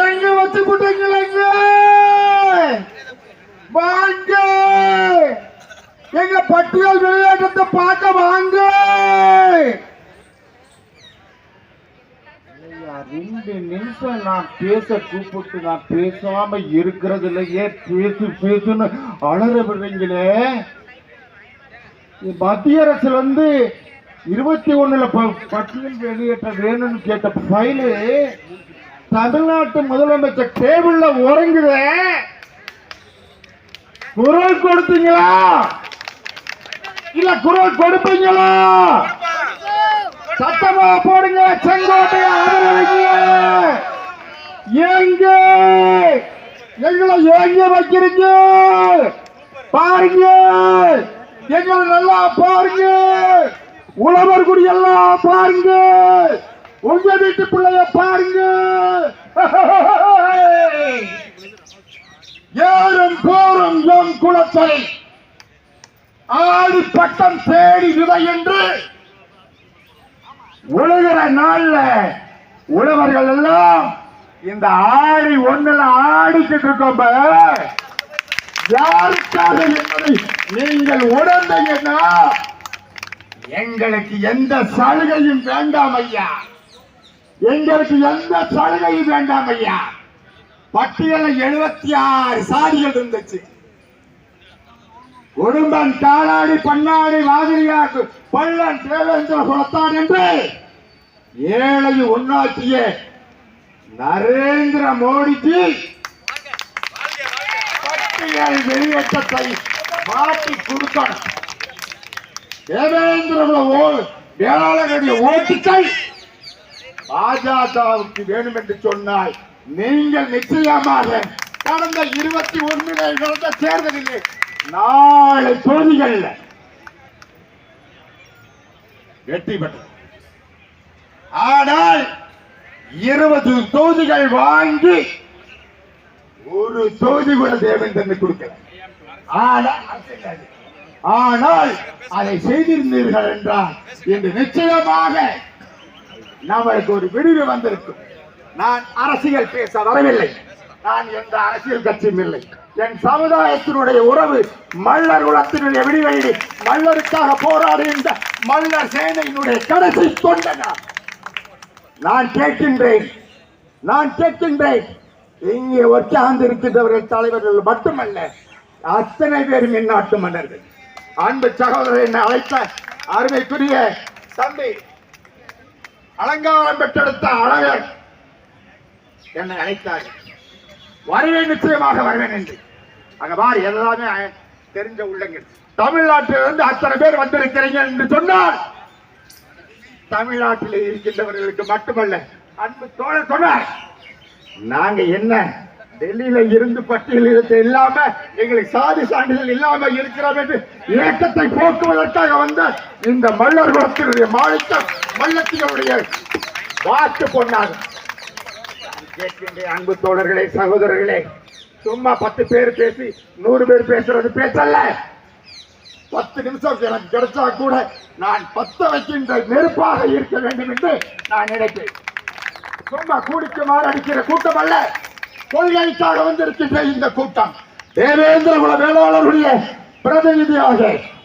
எங்க வச்சு போட்டீங்களேங்க வாங்க. எங்க பட்டியல் விளையாட்டத்தை பார்க்க வாங்க. ரெண்டு நிமிஷம் நான் பேச கூப்பிட்டு நான் பேசாம இருக்கிறது இல்லையே பேசு பேசுன்னு அலற விடுறீங்களே. மத்திய அரசுல வந்து இருபத்தி ஒண்ணுல ப- பட்டியல் வெளியேற்ற வேணும்னு கேட்ட ஃபைலு தமிழ்நாட்டு முதலமைச்சர் டேபிள்ல உறங்குதே. குரல் கொடுத்தீங்களா? இல்ல குரல் கொடுப்பீங்களா? சத்தமா போடுங்க செங்கோட்டையை ஆதரவுங்க எங்க எங்களை ஏங்க வைக்கிறீங்க. பாருங்க எங்களை நல்லா பாருங்க. உழவர் குடியெல்லாம் பாருங்க. உங்க வீட்டு பிள்ளைய பாருங்க. ஆடி பட்டம் தேடி விதை என்று உழுகிற நாள்ல உழவர்கள் எல்லாம் இந்த ஆடி ஒண்ணுல ஆடிக்கிட்டு இருக்கோம் யாருக்காக என்பதை நீங்கள் உணர்ந்தீங்கன்னா எங்களுக்கு எந்த சலுகையும் வேண்டாம் ஐயா. எங்களுக்கு எந்த சலுகையும் வேண்டாம் ஐயா. பட்டியல எழுபத்தி ஆறு சாதிகள் இருந்துச்சு. குடும்பம் காலாடி பண்ணாடி வாதிரியாக்கு பள்ளன் தேவேந்திர குலத்தான் என்று ஏழை உண்ணாற்றிய நரேந்திர மோடிக்கு பட்டியல் வெளியேற்றத்தை மாற்றி கொடுக்கணும் தேவேந்திர வேளாளர்களுடைய ஓட்டுக்கள் பாஜகவுக்கு வேண்டும் என்று சொன்னால் நீங்கள் நிச்சயமாக கடந்த இருபத்தி ஒன்றிலே நடந்த தேர்தலில் நாலு தொகுதிகள்ல வெற்றி பெற்ற ஆனால் இருபது தொகுதிகள் வாங்கி ஒரு தொகுதி கூட தேவேந்திரன் கொடுக்கல. ஆனால் ஆனால் அதை செய்திருந்தீர்கள் என்றால் இன்று நிச்சயமாக நம்மளுக்கு ஒரு விடிவு வந்திருக்கும். நான் அரசியல் பேச வரவில்லை. நான் எந்த அரசியல் கட்சியும் இல்லை. என் சமுதாயத்தினுடைய உறவு மல்லர் குலத்தினுடைய விடிவெள்ளி மல்லருக்காக போராடுகின்ற மல்லர் சேனையினுடைய கடைசி தொண்ட நான் நான் கேட்கின்றேன் நான் கேட்கின்றேன். இங்கே ஒற்றாந்து இருக்கின்றவர்கள் தலைவர்கள் மட்டுமல்ல அத்தனை பேரும் என் நாட்டு மன்னர்கள். அன்பு சகோதரர் என்னை அழைத்த அருமைக்குரிய தம்பி அலங்காரம் பெற்றெடுத்த அழகர் என்னை அழைத்தார். வருவேன் நிச்சயமாக வருவேன் என்று. அங்க பாரு எல்லாமே தெரிஞ்ச உள்ளங்கள். தமிழ்நாட்டிலிருந்து அத்தனை பேர் வந்திருக்கிறீங்க என்று சொன்னால் தமிழ்நாட்டில் இருக்கின்றவர்களுக்கு மட்டுமல்ல அன்பு தோழர் சொன்னார் நாங்க என்ன டெல்லியில இருந்து பட்டியலிருந்து இல்லாம எங்களுக்கு சாதி சான்றிதழ் இல்லாம இருக்கிறோம் என்று இயக்கத்தை போக்குவதற்காக வந்த இந்த மல்லர் குலத்தினுடைய மாநிலம் மல்லத்தினுடைய வாக்கு பொன்னாக கேட்கின்ற அன்பு தோழர்களே சகோதரர்களே சும்மா பத்து பேர் பேசி நூறு பேர் பேசுறது பேசல்ல பத்து நிமிஷம் எனக்கு கிடைச்சா கூட நான் பத்த வைக்கின்ற நெருப்பாக இருக்க வேண்டும் என்று நான் நினைக்கிறேன் சும்மா கூடிக்குமாறு அடிக்கிற கூட்டம் அல்ல. கொள்கைக்காக வந்திருக்கின்ற இந்த கூட்டம். தேவேந்திர குல வேளாளருடைய பிரதிநிதியாக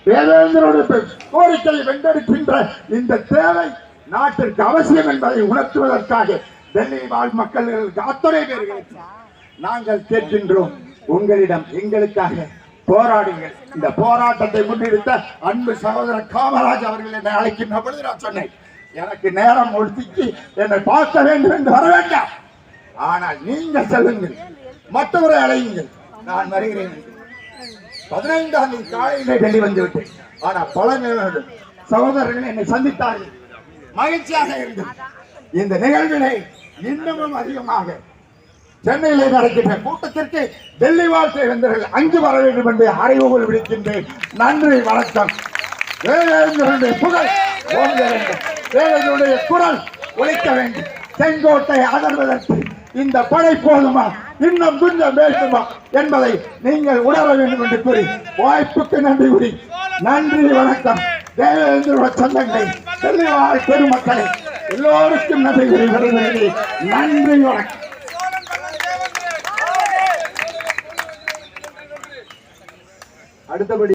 தேவேந்திரனுடைய கோரிக்கையை வென்றெடுக்கின்ற இந்த தேவை நாட்டிற்கு அவசியம் என்பதை உணர்த்துவதற்காக டெல்லி வாழ் மக்களுக்கு அத்தனை பேர்களுக்கு நாங்கள் கேட்கின்றோம் உங்களிடம் எங்களுக்காக போராடுங்கள். இந்த போராட்டத்தை முன்னிறுத்த அன்பு சகோதரர் காமராஜ் அவர்கள் என்னை அழைக்கின்ற பொழுது நான் சொன்னேன் எனக்கு நேரம் ஒதுக்கி என்னை பார்க்க வேண்டும் என்று வர வேண்டாம். ஆனால் நீங்கள் செல்லுங்கள் மற்றவரை அழையுங்கள். நான் வருகிறேன். பதினைந்தாம் தேதி காலையிலே டெல்லி வந்துவிட்டேன். ஆனால் பல நிகழ்வுகள் சகோதரர்கள் என்னை சந்தித்தார்கள். மகிழ்ச்சியாக இருந்தது. இந்த நிகழ்வினை இன்னமும் அதிகமாக சென்னையிலே நடக்கின்ற கூட்டத்திற்கு டெல்லி வாழ்க்கை வந்தவர்கள் அங்கு வர வேண்டும் என்று அறிவுகள் விடுக்கின்றேன். நன்றி வணக்கம். வேலேந்திரனுடைய புகழ் ஓங்க வேண்டும். வேலேந்திரனுடைய குரல் ஒழிக்க வேண்டும். செங்கோட்டை அதர்வதற்கு இந்த படை போதுமா? இன்னும் கொஞ்சம் வேண்டுமா என்பதை நீங்கள் உணர வேண்டும் என்று கூறி வாய்ப்புக்கு நன்றி கூறி நன்றி வணக்கம். தேவேந்திரோட சொந்தங்களை டெல்லி பெருமக்களை எல்லோருக்கும் நன்றி கூறி வருகிறேன் நன்றி வணக்கம். அடுத்தபடி